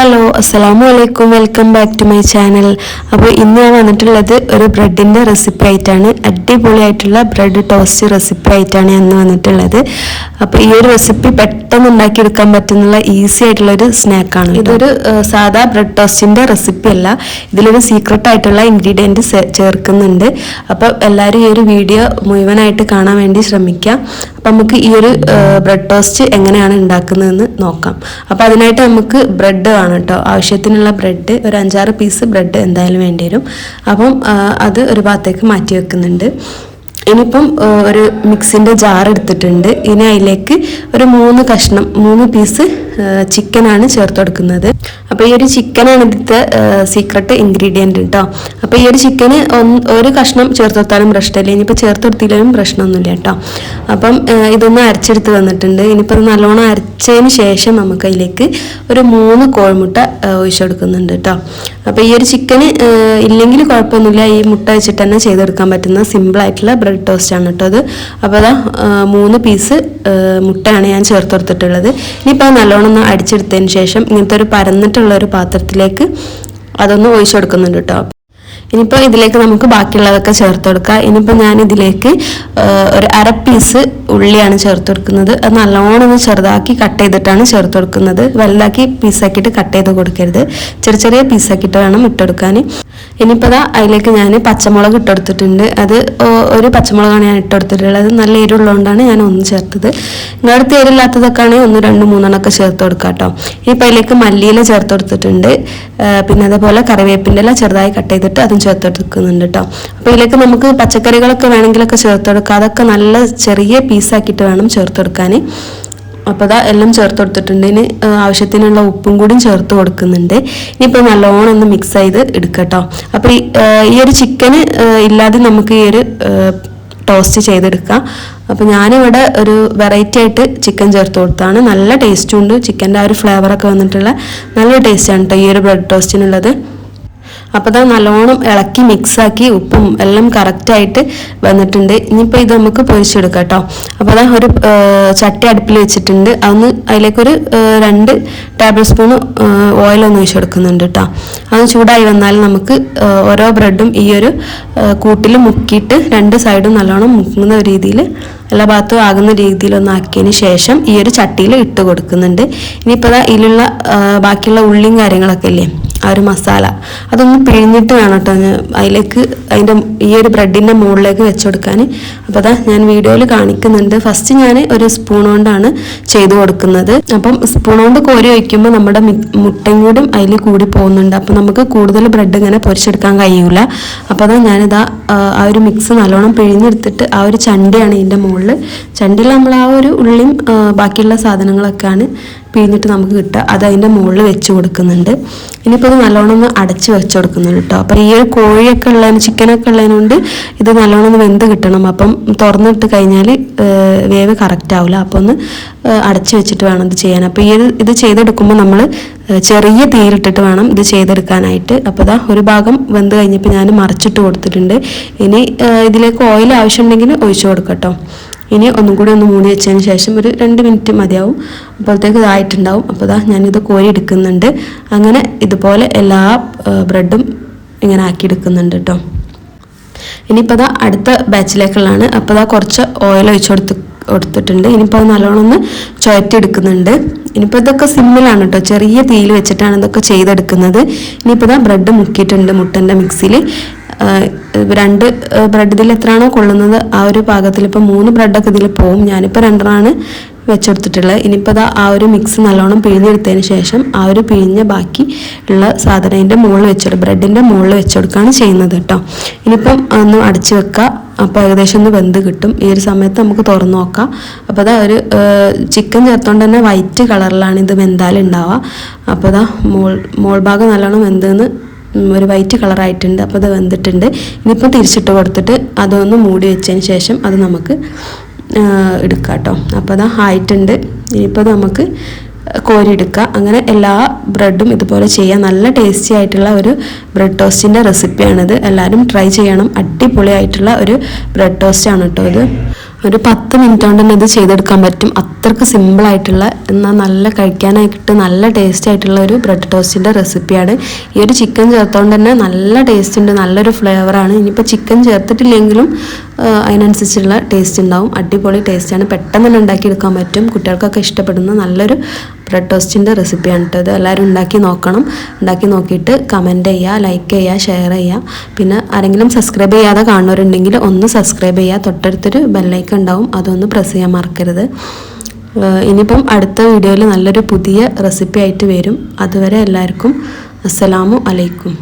Hello. അസ്സലാമു അലൈക്കും welcome back to my channel. അപ്പോൾ ഇന്ന് ഞാൻ വന്നിട്ടുള്ളത് ഒരു ബ്രെഡിന്റെ റെസിപ്പി ആയിട്ടാണ്. അടിപൊളിയായിട്ടുള്ള ബ്രെഡ് ടോസ്റ്റ് റെസിപ്പി ആയിട്ടാണ് ഞാൻ വന്നിട്ടുള്ളത്. അപ്പോൾ ഈ ഒരു റെസിപ്പി പെട്ടെന്ന് ഉണ്ടാക്കിയെടുക്കാൻ പറ്റുന്ന ഈസി ആയിട്ടുള്ള ഒരു സ്നാക്കാണ് ഇതൊരു സാധാ ബ്രെഡ് ടോസ്റ്റിന്റെ റെസിപ്പി അല്ല. ഇതിലൊരു സീക്രട്ട് ആയിട്ടുള്ള ഇൻഗ്രീഡിയന്റ് ചേർക്കുന്നുണ്ട്. അപ്പോൾ എല്ലാവരും ഈ ഒരു വീഡിയോ മുഴുവനായിട്ട് കാണാൻ വേണ്ടി ശ്രമിക്കാം. അപ്പം നമുക്ക് ഈ ഒരു ബ്രെഡ് ടോസ്റ്റ് എങ്ങനെയാണ് ഉണ്ടാക്കുന്നതെന്ന് നോക്കാം. അപ്പോൾ അതിനായിട്ട് നമുക്ക് ബ്രെഡ് വേണം കേട്ടോ. ആവശ്യത്തിനുള്ള ബ്രെഡ് ഒരു അഞ്ചാറ് പീസ് ബ്രെഡ് എന്തായാലും വേണ്ടി വരും. അപ്പം അത് ഒരു ഭാഗത്തേക്ക് മാറ്റി വെക്കുന്നുണ്ട്. ഇനിയിപ്പം ഒരു മിക്സിന്റെ ജാർ എടുത്തിട്ടുണ്ട്. ഇനി അതിലേക്ക് ഒരു മൂന്ന് കഷ്ണം മൂന്ന് പീസ് ചിക്കനാണ് ചേർത്ത് കൊടുക്കുന്നത് അപ്പോൾ ഈ ഒരു ചിക്കനാണ് ഇതിലത്തെ സീക്രട്ട് ഇൻഗ്രീഡിയന്റ് കേട്ടോ അപ്പോൾ ഈ ഒരു ചിക്കന് ഒരു കഷ്ണം ചേർത്ത് കൊടുത്താലും പ്രശ്നമില്ല. ഇനിയിപ്പോൾ ചേർത്ത് കൊടുത്തില്ലെങ്കിലും പ്രശ്നമൊന്നുമില്ല കേട്ടോ അപ്പം ഇതൊന്ന് അരച്ചെടുത്ത് തന്നിട്ടുണ്ട് ഇനിയിപ്പോൾ നല്ലോണം അരച്ചതിന് ശേഷം നമുക്ക് അതിലേക്ക് ഒരു മൂന്ന് കോഴിമുട്ട ഒഴിച്ചു കൊടുക്കുന്നുണ്ട് കേട്ടോ അപ്പോൾ ഈ ഒരു ചിക്കന് ഇല്ലെങ്കിൽ കുഴപ്പമൊന്നുമില്ല. ഈ മുട്ട വെച്ചിട്ട് തന്നെ ചെയ്തെടുക്കാൻ പറ്റുന്ന സിമ്പിൾ ആയിട്ടുള്ള ബ്രെഡ് ടോസ്റ്റ് ആണ് കേട്ടോ അത് അപ്പോൾ അതാ മൂന്ന് പീസ് മുട്ടയാണ് ഞാൻ ചേർത്ത് കൊടുത്തിട്ടുള്ളത് ഇനിയിപ്പോൾ നല്ലോണം ഒന്ന് അടിച്ചെടുത്തതിന് ശേഷം ഇങ്ങനത്തെ ഒരു പരന്നിട്ടുള്ള ഒരു പാത്രത്തിലേക്ക് അതൊന്ന് ഒഴിച്ചു കൊടുക്കുന്നുണ്ട് കേട്ടോ. ഇനിയിപ്പോൾ ഇതിലേക്ക് നമുക്ക് ബാക്കിയുള്ളതൊക്കെ ചേർത്ത് കൊടുക്കാം. ഇനിയിപ്പോൾ ഞാൻ ഇതിലേക്ക് ഒരു അര പീസ് ഉള്ളിയാണ് ചേർത്ത് കൊടുക്കുന്നത്. അത് നല്ലോണം ഒന്ന് ചെറുതാക്കി കട്ട് ചെയ്തിട്ടാണ് ചേർത്ത് കൊടുക്കുന്നത്. വലുതാക്കി പീസാക്കിയിട്ട് കട്ട് ചെയ്ത് കൊടുക്കരുത്. ചെറിയ ചെറിയ പീസാക്കിയിട്ട് വേണം ഇട്ടെടുക്കാൻ ഇനിയിപ്പോൾ അതാ അതിലേക്ക് ഞാൻ പച്ചമുളക് ഇട്ടെടുത്തിട്ടുണ്ട്. അത് ഒരു പച്ചമുളകാണ് ഞാൻ ഇട്ടെടുത്തിട്ടുള്ളത്. നല്ല എരിവുള്ളതുകൊണ്ടാണ് ഞാൻ ഒന്ന് ചേർത്തത്. നിങ്ങളുടെ എരില്ലാത്തതൊക്കെ ആണെങ്കിൽ ഒന്ന് രണ്ട് മൂന്നെണ്ണമൊക്കെ ചേർത്ത് കൊടുക്കാം കേട്ടോ. ഇനിയിപ്പോൾ അതിലേക്ക് മല്ലിയില ചേർത്ത് കൊടുത്തിട്ടുണ്ട്. പിന്നെ അതേപോലെ കറിവേപ്പിന്റെ ഇല ചെറുതായി കട്ട് ചെയ്തിട്ട് അതും ചേർത്ത് കൊടുക്കുന്നുണ്ട് കേട്ടോ. അപ്പോൾ ഇതിലേക്ക് നമുക്ക് പച്ചക്കറികളൊക്കെ വേണമെങ്കിലൊക്കെ ചേർത്ത് കൊടുക്കാം. അതൊക്കെ നല്ല ചെറിയ പീസാക്കിയിട്ട് വേണം ചേർത്ത് കൊടുക്കാൻ. അപ്പോൾ അതാ എല്ലാം ചേർത്ത് കൊടുത്തിട്ടുണ്ട്. ഇനി ആവശ്യത്തിനുള്ള ഉപ്പും കൂടി ചേർത്ത് കൊടുക്കുന്നുണ്ട്. ഇനിയിപ്പോൾ നല്ലോണം ഒന്ന് മിക്സ് ചെയ്ത് എടുക്കട്ടോ. അപ്പോൾ ഈ ഒരു ചിക്കന് ഇല്ലാതെ നമുക്ക് ഈ ഒരു ടോസ്റ്റ് ചെയ്തെടുക്കാം. അപ്പോൾ ഞാനിവിടെ ഒരു വെറൈറ്റി ആയിട്ട് ചിക്കൻ ചേർത്ത് കൊടുത്താണ്. നല്ല ടേസ്റ്റും ഉണ്ട്. ചിക്കന്റെ ആ ഒരു ഫ്ലേവറൊക്കെ വന്നിട്ടുള്ള നല്ല ടേസ്റ്റാണ് കേട്ടോ ഈ ഒരു ബ്രെഡ് ടോസ്റ്റിനുള്ളത് അപ്പോൾ അത് നല്ലോണം ഇളക്കി മിക്സാക്കി ഉപ്പും എല്ലാം കറക്റ്റായിട്ട് വന്നിട്ടുണ്ട്. ഇനിയിപ്പോൾ ഇത് നമുക്ക് പൊരിച്ചെടുക്കാം കേട്ടോ അപ്പോൾ അതാ ഒരു ചട്ടി അടുപ്പിൽ വെച്ചിട്ടുണ്ട്. അതൊന്ന് അതിലേക്കൊരു രണ്ട് ടേബിൾ സ്പൂൺ ഓയിലൊന്ന് ഒഴിച്ചു കൊടുക്കുന്നുണ്ട് കേട്ടോ അത് ചൂടായി വന്നാൽ നമുക്ക് ഓരോ ബ്രെഡും ഈ ഒരു കൂട്ടിൽ മുക്കിയിട്ട് രണ്ട് സൈഡും നല്ലോണം മുക്കുന്ന രീതിയിൽ എല്ലാ ഭാഗത്തും ആകുന്ന രീതിയിലൊന്ന് ആക്കിയതിന് ശേഷം ഈ ഒരു ചട്ടിയിൽ ഇട്ട് കൊടുക്കുന്നുണ്ട്. ഇനിയിപ്പോൾ ഇതിലുള്ള ബാക്കിയുള്ള ഉള്ളിയും കാര്യങ്ങളൊക്കെ ഇല്ലേ? ആ ഒരു മസാല. അതൊന്ന് പിഴിഞ്ഞിട്ട് വേണം കേട്ടോ അതിലേക്ക് അതിന്റെ ഈ ഒരു ബ്രെഡിന്റെ മുകളിലേക്ക് വെച്ച് കൊടുക്കാൻ അപ്പോൾ അതാ ഞാൻ വീഡിയോയിൽ കാണിക്കുന്നുണ്ട്. ഫസ്റ്റ് ഞാൻ ഒരു സ്പൂൺ കൊണ്ടാണ് ചെയ്ത് കൊടുക്കുന്നത്. അപ്പം സ്പൂൺ കൊണ്ട് കോരി വയ്ക്കുമ്പോൾ നമ്മുടെ മുട്ടയും കൂടും അതിൽ കൂടി പോകുന്നുണ്ട്. അപ്പോൾ നമുക്ക് കൂടുതൽ ബ്രെഡ് ഇങ്ങനെ പൊരിച്ചെടുക്കാൻ കഴിയൂല. അപ്പോൾ അതാ ഞാനിതാ ആ, ഒരു മിക്സ് നല്ലോണം പിഴിഞ്ഞെടുത്തിട്ട് ആ ഒരു ചണ്ടിയാണ് ഇതിന്റെ മുകളിൽ. ചണ്ടിയിൽ നമ്മൾ ആ ഒരു ഉള്ളിയും ബാക്കിയുള്ള സാധനങ്ങളൊക്കെയാണ് പിഴിഞ്ഞിട്ട് നമുക്ക് കിട്ടുക. അത് അതിന്റെ മുകളിൽ വെച്ച് കൊടുക്കുന്നുണ്ട്. ഇനിയിപ്പോൾ ഇത് നല്ലോണം ഒന്ന് അടച്ച് വെച്ച് കൊടുക്കുന്നുണ്ട് കേട്ടോ അപ്പോൾ ഈ ഒരു കോഴിയൊക്കെ ഉള്ളതിന് ചിക്കനൊക്കെ ഉള്ളതിനുകൊണ്ട് ഇത് നല്ലോണം ഒന്ന് വെന്ത് കിട്ടണം. അപ്പം തുറന്നിട്ട് കഴിഞ്ഞാൽ വേവ് കറക്റ്റ് ആവില്ല അപ്പോൾ ഒന്ന് അടച്ച് വെച്ചിട്ട് വേണം ഇത് ചെയ്യാൻ. അപ്പോൾ ഈ ഇത് ചെയ്തെടുക്കുമ്പോൾ നമ്മൾ ചെറിയ തീയിലിട്ടിട്ട് വേണം ഇത് ചെയ്തെടുക്കാനായിട്ട്. അപ്പോൾ ഇതാ ഒരു ഭാഗം വെന്ത് കഴിഞ്ഞപ്പോൾ ഞാൻ മറിച്ചിട്ട് കൊടുത്തിട്ടുണ്ട്. ഇനി ഇതിലേക്ക് ഓയിൽ ആവശ്യമുണ്ടെങ്കിൽ ഒഴിച്ചു കൊടുക്കട്ടോ ഇനി ഒന്നും കൂടി ഒന്ന് മൂടി വെച്ചതിന് ശേഷം ഒരു രണ്ട് മിനിറ്റ് മതിയാവും. അപ്പോഴത്തേക്ക് ഇതായിട്ടുണ്ടാവും അപ്പോൾ ഇതാ ഞാനിത് കോരി എടുക്കുന്നുണ്ട്. അങ്ങനെ ഇതുപോലെ എല്ലാ ബ്രെഡും ഇങ്ങനെ ആക്കി എടുക്കുന്നുണ്ട് കേട്ടോ ഇനിയിപ്പോൾ അതാ അടുത്ത ബാച്ചിലേക്കുള്ളതാണ്. അപ്പോൾ അതാ കുറച്ച് ഓയിൽ ഒഴിച്ചു കൊടുത്ത് കൊടുത്തിട്ടുണ്ട്. ഇനിയിപ്പോൾ അത് നല്ലോണം ഒന്ന് ചുഴറ്റിയെടുക്കുന്നുണ്ട് ഇനിയിപ്പോൾ ഇതൊക്കെ സിമ്പിളാണ് കേട്ടോ ചെറിയ തീയിൽ വെച്ചിട്ടാണ് ഇതൊക്കെ ചെയ്തെടുക്കുന്നത്. ഇനിയിപ്പോൾ ഇതാ ബ്രെഡ് മുക്കിയിട്ടുണ്ട് മുട്ടന്റെ മിക്സിയിൽ. രണ്ട് ബ്രെഡ് ഇതിൽ എത്രയാണോ കൊള്ളുന്നത് ആ ഒരു പാകത്തിൽ ഇപ്പോൾ മൂന്ന് ബ്രെഡൊക്കെ ഇതിൽ പോവും ഞാനിപ്പോൾ രണ്ടെണ്ണമാണ് വെച്ചെടുത്തിട്ടുള്ളത്. ഇനിയിപ്പോൾ ദാ ആ ഒരു മിക്സ് നല്ലോണം പിഴിഞ്ഞെടുത്തതിന് ശേഷം ആ ഒരു പിഴിഞ്ഞ ബാക്കി ഉള്ള സാധനം അതിന്റെ മുകളിൽ വെച്ചെടുക്കും ബ്രെഡിന്റെ മുകളിൽ വെച്ചെടുക്കുകയാണ് ചെയ്യുന്നത് കേട്ടോ. ഇനിയിപ്പം ഒന്ന് അടച്ചു വെക്കുക അപ്പോൾ ഏകദേശം ഒന്ന് വെന്ത് കിട്ടും. ഈ ഒരു സമയത്ത് നമുക്ക് തുറന്നു നോക്കാം. അപ്പോൾ അതാ ഒരു ചിക്കൻ ചേർത്തോണ്ട് തന്നെ വൈറ്റ് കളറിലാണ് ഇത് വെന്താലുണ്ടാവുക. അപ്പോൾ അതാ മോൾ മോൾ ഭാഗം നല്ലോണം വെന്തെന്ന് ഒരു വൈറ്റ് കളറായിട്ടുണ്ട് അപ്പോൾ അത് വെന്തിട്ടുണ്ട് ഇനിയിപ്പോൾ തിരിച്ചിട്ട് കൊടുത്തിട്ട് അതൊന്ന് മൂടി വെച്ചതിന് ശേഷം അത് നമുക്ക് എടുക്കാം കേട്ടോ അപ്പോൾ അതാ ആയിട്ടുണ്ട് ഇനിയിപ്പോൾ നമുക്ക് കോരി എടുക്കുക അങ്ങനെ എല്ലാ ബ്രെഡും ഇതുപോലെ ചെയ്യാൻ നല്ല ടേസ്റ്റി ആയിട്ടുള്ള ഒരു ബ്രെഡ് ടോസ്റ്റിന്റെ റെസിപ്പിയാണിത് എല്ലാവരും ട്രൈ ചെയ്യണം. അടിപൊളിയായിട്ടുള്ള ഒരു ബ്രെഡ് ടോസ്റ്റ് ആണ് കേട്ടോ ഇത്. ഒരു പത്ത് മിനിറ്റ് കൊണ്ട് തന്നെ ഇത് ചെയ്തെടുക്കാൻ പറ്റും. അത്രയ്ക്ക് സിമ്പിളായിട്ടുള്ള എന്നാൽ നല്ല കഴിക്കാനായിട്ട് നല്ല ടേസ്റ്റ് ആയിട്ടുള്ള ഒരു ബ്രെഡ് ടോസ്റ്റിന്റെ റെസിപ്പിയാണ് ഈ ഒരു ചിക്കൻ ചേർത്തുകൊണ്ട് തന്നെ നല്ല ടേസ്റ്റ് ഉണ്ട് നല്ലൊരു ഫ്ലേവറാണ് ഇനിയിപ്പോൾ ചിക്കൻ ചേർത്തിട്ടില്ലെങ്കിലും അതിനനുസരിച്ചുള്ള ടേസ്റ്റ് ഉണ്ടാവും. അടിപൊളി ടേസ്റ്റാണ് പെട്ടെന്ന് തന്നെ ഉണ്ടാക്കിയെടുക്കാൻ പറ്റും. കുട്ടികൾക്കൊക്കെ ഇഷ്ടപ്പെടുന്ന നല്ലൊരു ബ്രെഡ് ടോസ്റ്റിന്റെ റെസിപ്പിയാണ് കേട്ടോ ഇത്. എല്ലാവരും ഉണ്ടാക്കി നോക്കണം. ഉണ്ടാക്കി നോക്കിയിട്ട് കമന്റ് ചെയ്യുക ലൈക്ക് ചെയ്യുക ഷെയർ ചെയ്യുക പിന്നെ ആരെങ്കിലും സബ്സ്ക്രൈബ് ചെയ്യാതെ കാണുന്നവരുണ്ടെങ്കിൽ ഒന്ന് സബ്സ്ക്രൈബ് ചെയ്യുക തൊട്ടടുത്തൊരു ബെല്ലൈക്കൺ ഉണ്ടാവും. അതൊന്ന് പ്രസ് ചെയ്യാൻ മറക്കരുത്. ഇനിയിപ്പം അടുത്ത വീഡിയോയിൽ നല്ലൊരു പുതിയ റെസിപ്പി ആയിട്ട് വരും. അതുവരെ എല്ലാവർക്കും അസ്സലാമു അലൈക്കും.